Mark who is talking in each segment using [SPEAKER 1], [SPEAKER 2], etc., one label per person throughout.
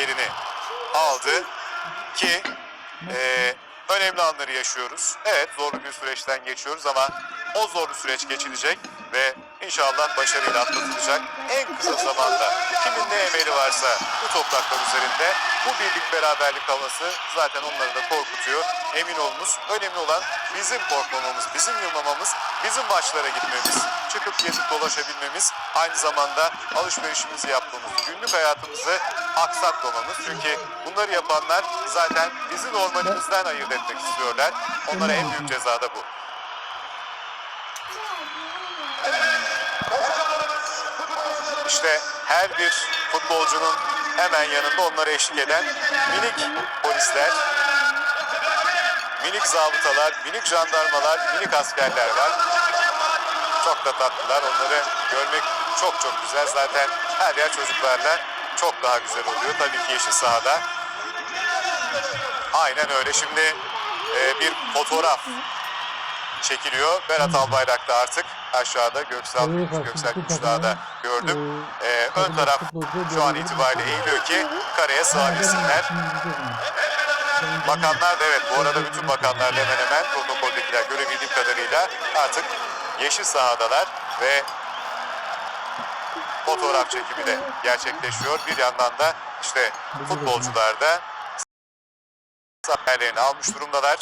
[SPEAKER 1] yerini aldı ki e, önemli anları yaşıyoruz. Evet zorlu bir süreçten geçiyoruz ama o zorlu süreç geçilecek ve inşallah başarıyla atlatılacak. En kısa zamanda kimin ne emeli varsa bu topraklar üzerinde bu birlik beraberlik havası zaten onları da korkutuyor. Emin olunuz önemli olan bizim korkmamamız, bizim yılmamamız, bizim maçlara gitmemiz, çıkıp gezip dolaşabilmemiz, aynı zamanda alışverişimizi yapmamız, günlük hayatımızı aksatmamamız. Çünkü bunları yapanlar zaten bizi normalimizden ayırt etmek istiyorlar. Onlara en büyük ceza da bu. İşte her bir futbolcunun hemen yanında onlara eşlik eden minik polisler, minik zabıtalar, minik jandarmalar, minik askerler var. Çok da tatlılar. Onları görmek çok çok güzel. Zaten her yer çocuklarla çok daha güzel oluyor. Tabii ki yeşil sahada. Aynen öyle. Şimdi e, bir fotoğraf çekiliyor. Berat Albayrak da artık aşağıda Göksel, Göksel Kuşluğa da gördüm. Ee, ön taraf şu an itibariyle eğiliyor ki kareye sığabilsinler. Bakanlar da evet bu arada bütün bakanlar hemen hemen protokoldekiler görebildiğim kadarıyla artık yeşil sahadalar ve fotoğraf çekimi de gerçekleşiyor. Bir yandan da işte futbolcular da sahnelerini almış durumdalar.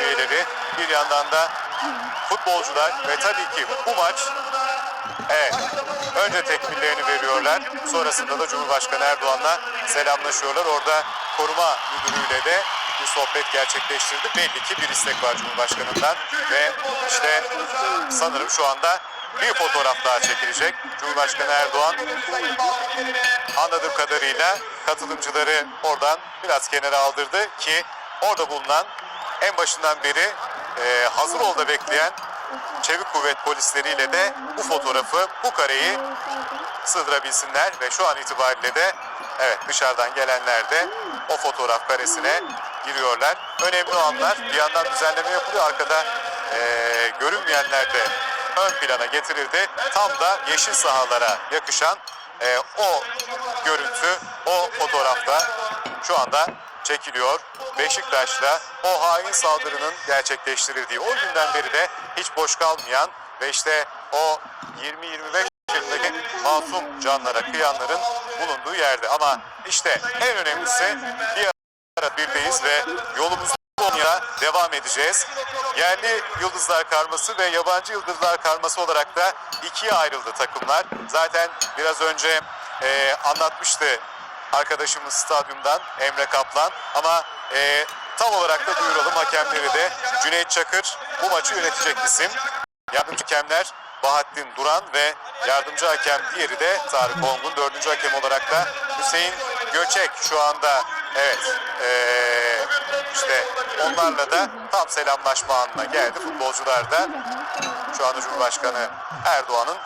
[SPEAKER 1] Üyeleri, bir yandan da futbolcular ve tabii ki bu maç evet önce tekmillerini veriyorlar. Sonrasında da Cumhurbaşkanı Erdoğan'la selamlaşıyorlar. Orada koruma müdürüyle de bir sohbet gerçekleştirdi. Belli ki bir istek var Cumhurbaşkanı'ndan ve işte sanırım şu anda bir fotoğraf daha çekilecek. Cumhurbaşkanı Erdoğan anladığım kadarıyla katılımcıları oradan biraz kenara aldırdı ki orada bulunan en başından beri e, hazır olda bekleyen çevik kuvvet polisleriyle de bu fotoğrafı, bu kareyi sığdırabilsinler ve şu an itibariyle de evet dışarıdan gelenler de o fotoğraf karesine giriyorlar. Önemli o anlar bir yandan düzenleme yapılıyor arkada e, görünmeyenler de ön plana getirildi. Tam da yeşil sahalara yakışan e, o görüntü, o fotoğrafta şu anda çekiliyor. Beşiktaş'ta o hain saldırının gerçekleştirildiği o günden beri de hiç boş kalmayan ve işte o 20-25 yaşındaki masum canlara kıyanların bulunduğu yerde. Ama işte en önemlisi bir birdeyiz ve yolumuzu Konya'ya devam edeceğiz. Yerli yıldızlar karması ve yabancı yıldızlar karması olarak da ikiye ayrıldı takımlar. Zaten biraz önce e, anlatmıştı arkadaşımız stadyumdan Emre Kaplan ama e, tam olarak da duyuralım hakemleri de Cüneyt Çakır bu maçı yönetecek isim. Yardımcı hakemler Bahattin Duran ve yardımcı hakem diğeri de Tarık Ongun. Dördüncü hakem olarak da Hüseyin Göçek şu anda evet eee, işte onlarla da tam selamlaşma anına geldi. Futbolcular da şu anda Cumhurbaşkanı Erdoğan'ın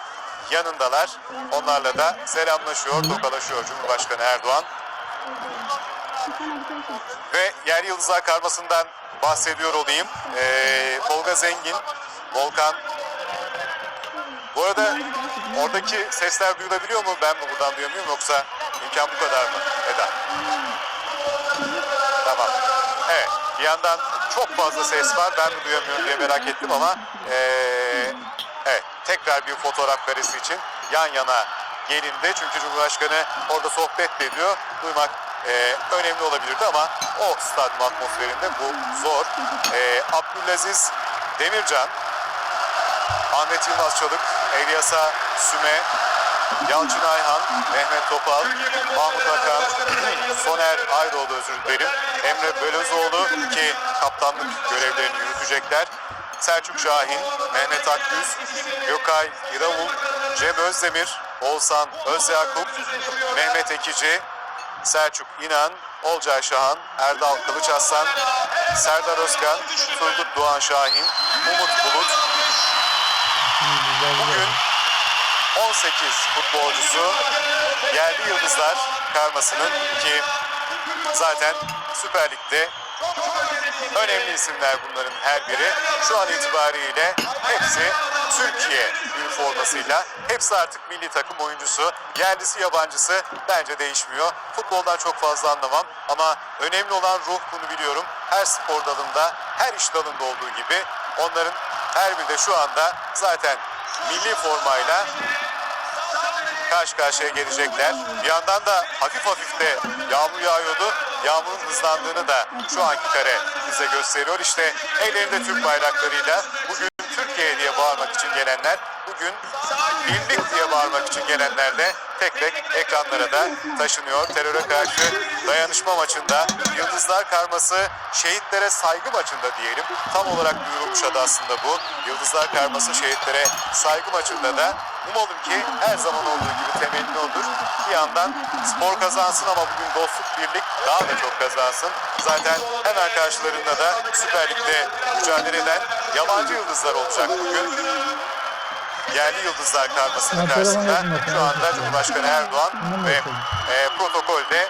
[SPEAKER 1] yanındalar. Onlarla da selamlaşıyor, tokalaşıyor Cumhurbaşkanı Erdoğan. Ve yer yıldızlar karmasından bahsediyor olayım. Ee, Tolga Zengin, Volkan. Bu arada oradaki sesler duyulabiliyor mu? Ben mi buradan duyamıyorum yoksa Gereken bu kadar mı Eda? Tamam. Evet. Bir yandan çok fazla ses var. Ben mi duyamıyorum diye merak ettim ama evet tekrar bir fotoğraf karesi için yan yana gelindi. Çünkü Cumhurbaşkanı orada sohbet ediyor. Duymak eee, önemli olabilirdi ama o stadyum atmosferinde bu zor. Eee, Abdülaziz Demircan, Ahmet Yılmaz Çalık, Elyasa Süme, Yalçın Ayhan, Mehmet Topal, Mahmut Akan, Soner Aydoğdu özür dilerim. Emre Belözoğlu ki kaptanlık görevlerini yürütecekler. Selçuk Şahin, Mehmet Akgüz, Gökay İravul, Cem Özdemir, Oğuzhan Özyakup, Mehmet Ekici, Selçuk İnan, Olcay Şahan, Erdal Kılıç Aslan, Serdar Özkan, Turgut Doğan Şahin, Umut Bulut, Bugün 18 futbolcusu yerli yıldızlar karmasının ki zaten Süper Lig'de önemli isimler bunların her biri. Şu an itibariyle hepsi Türkiye üniformasıyla. Hepsi artık milli takım oyuncusu. Yerlisi yabancısı bence değişmiyor. Futboldan çok fazla anlamam ama önemli olan ruh bunu biliyorum. Her spor dalında, her iş dalında olduğu gibi onların her biri de şu anda zaten milli formayla karşı karşıya gelecekler. Bir yandan da hafif hafif de yağmur yağıyordu. Yağmurun hızlandığını da şu anki kare bize gösteriyor. İşte ellerinde Türk bayraklarıyla bugün Türkiye diye bağırmak için gelenler, bugün birlik diye bağırmak için gelenler de tek tek ekranlara da taşınıyor. Teröre karşı dayanışma maçında Yıldızlar Karması şehitlere saygı maçında diyelim. Tam olarak duyurulmuş adı aslında bu. Yıldızlar Karması şehitlere saygı maçında da umalım ki her zaman olduğu gibi temelli olur. Bir yandan spor kazansın ama bugün dostluk birlik daha da çok kazansın. Zaten hemen karşılarında da Süper Lig'de mücadele eden yabancı yıldızlar olacak bugün yerli yıldızlar karmasının karşısında şu anda. Cumhurbaşkanı Erdoğan ve e, protokolde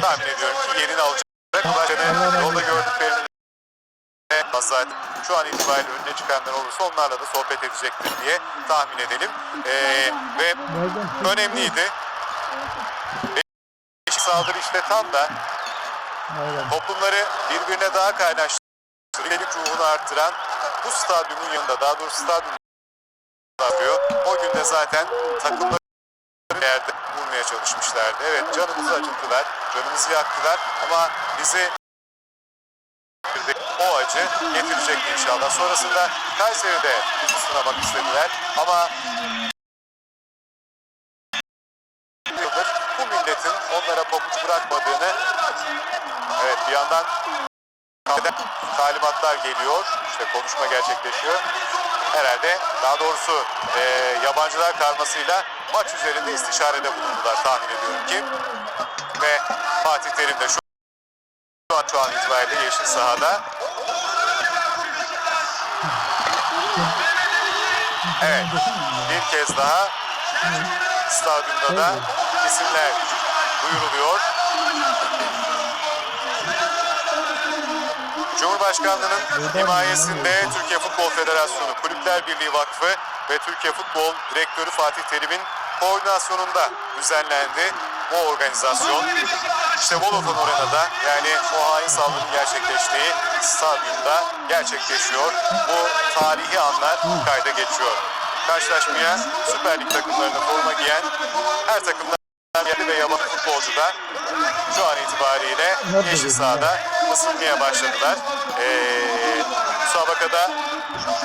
[SPEAKER 1] tahmin ediyorum ki yerini alacak. Cumhurbaşkanı yolda gördüklerini zaten şu an itibariyle önüne çıkanlar olursa onlarla da sohbet edecektir diye tahmin edelim. E, ve önemliydi. Beşik saldırı işte tam da toplumları birbirine daha kaynaştıran, ruhunu arttıran bu stadyumun yanında daha doğrusu stadyum yapıyor. O gün de zaten takımları yerde vurmaya çalışmışlardı. Evet canımızı acıttılar, canımızı yaktılar ama bizi o acı getirecekti inşallah. Sonrasında Kayseri'de sınamak istediler ama bu milletin onlara pabuç bırakmadığını evet bir yandan talimatlar geliyor. İşte konuşma gerçekleşiyor. Herhalde daha doğrusu e, yabancılar karmasıyla maç üzerinde istişarede bulundular tahmin ediyorum ki. Ve Fatih Terim de şu an, şu an itibariyle yeşil sahada. Evet bir kez daha stadyumda da isimler duyuruluyor. Cumhurbaşkanlığının himayesinde Türkiye Futbol Federasyonu, Kulüpler Birliği Vakfı ve Türkiye Futbol Direktörü Fatih Terim'in koordinasyonunda düzenlendi bu organizasyon. İşte Vodafone Arena'da yani o hain saldırının gerçekleştiği stadyumda gerçekleşiyor. Bu tarihi anlar kayda geçiyor. Karşılaşmaya Süper Lig takımlarını forma giyen her takımdan yerli ve yabancı futbolcu da şu an itibariyle yeşil sahada ısınmaya başladılar. Ee, müsabakada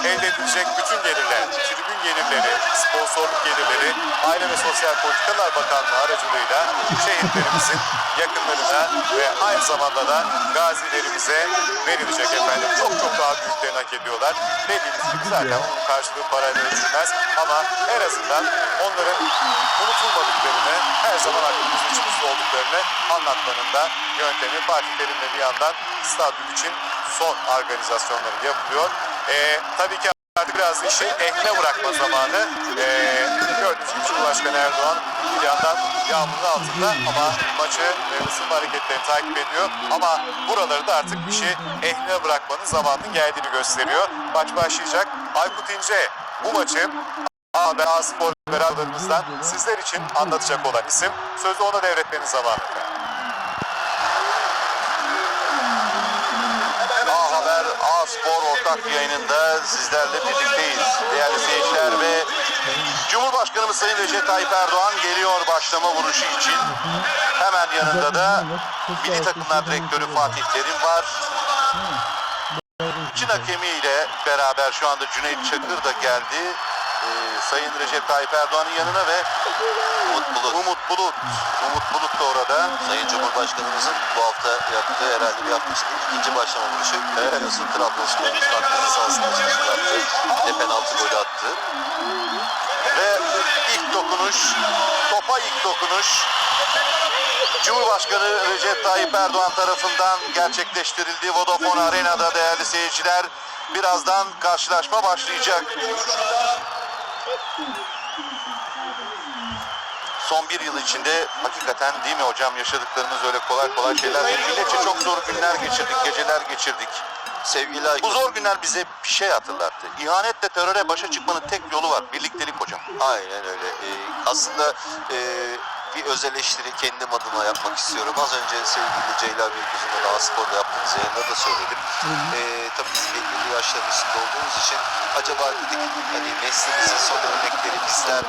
[SPEAKER 1] elde edilecek bütün gelirler, tribün gelirleri, sponsorluk gelirleri, Aile ve Sosyal Politikalar Bakanlığı aracılığıyla şehitlerimizin yakınlarına ve aynı zamanda da gazilerimize verilecek efendim. Çok çok daha büyüklerini hak ediyorlar. Dediğimiz gibi zaten onun karşılığı parayla ölçülmez ama en azından onların unutulmadıklarını, her zaman aklımızın içimizde olduklarını anlatmanın da yöntemi Fatih Terim'le bir yandan stadyum için son organizasyonları yapılıyor. Ee, tabii ki artık biraz işi ehline bırakma zamanı. Ee, gördüğünüz gibi Cumhurbaşkanı Erdoğan bir yandan yağmurun altında ama maçı ve ısınma hareketlerini takip ediyor. Ama buraları da artık işi ehline bırakmanın zamanının geldiğini gösteriyor. Maç başlayacak. Aykut İnce bu maçı A, B, A Spor ve beraberimizden sizler için anlatacak olan isim. Sözü ona devretmenin zamanı.
[SPEAKER 2] Ortak yayınında sizlerle birlikteyiz. Değerli seyirciler ve Cumhurbaşkanımız Sayın Recep Tayyip Erdoğan geliyor başlama vuruşu için. Hemen yanında da Milli Takımlar Direktörü Fatih Terim var. Çin hakemiyle beraber şu anda Cüneyt Çakır da geldi. Ee, Sayın Recep Tayyip Erdoğan'ın yanına ve Umut Bulut. Umut Bulut. Umut Bulut da orada.
[SPEAKER 3] Sayın Cumhurbaşkanımızın bu hafta yaptığı herhalde bir içinde ikinci başlama vuruşu. Evet. Biliyorsun Trabzonspor'un Akdeniz sahasında yaptı. Bir de penaltı golü attı.
[SPEAKER 2] Ve ilk dokunuş, topa ilk dokunuş Cumhurbaşkanı Recep Tayyip Erdoğan tarafından gerçekleştirildi. Vodafone Arena'da değerli seyirciler. Birazdan karşılaşma başlayacak. Son bir yıl içinde hakikaten değil mi hocam yaşadıklarımız öyle kolay kolay şeyler değil. Milletçe çok zor günler geçirdik, geceler geçirdik.
[SPEAKER 3] Sevgili Aykut.
[SPEAKER 2] Bu zor günler bize bir şey hatırlattı. İhanetle teröre başa çıkmanın tek yolu var. Birliktelik hocam.
[SPEAKER 3] Aynen öyle. Ee, aslında e, bir öz eleştiri kendim adıma yapmak istiyorum. Az önce sevgili Ceyla Büyüküzün'de de Aspor'da yaptığımız yayında da söyledim. Ee, tabii biz belirli yaşların üstünde olduğumuz için acaba dedik hani neslimizin son örnekleri bizler?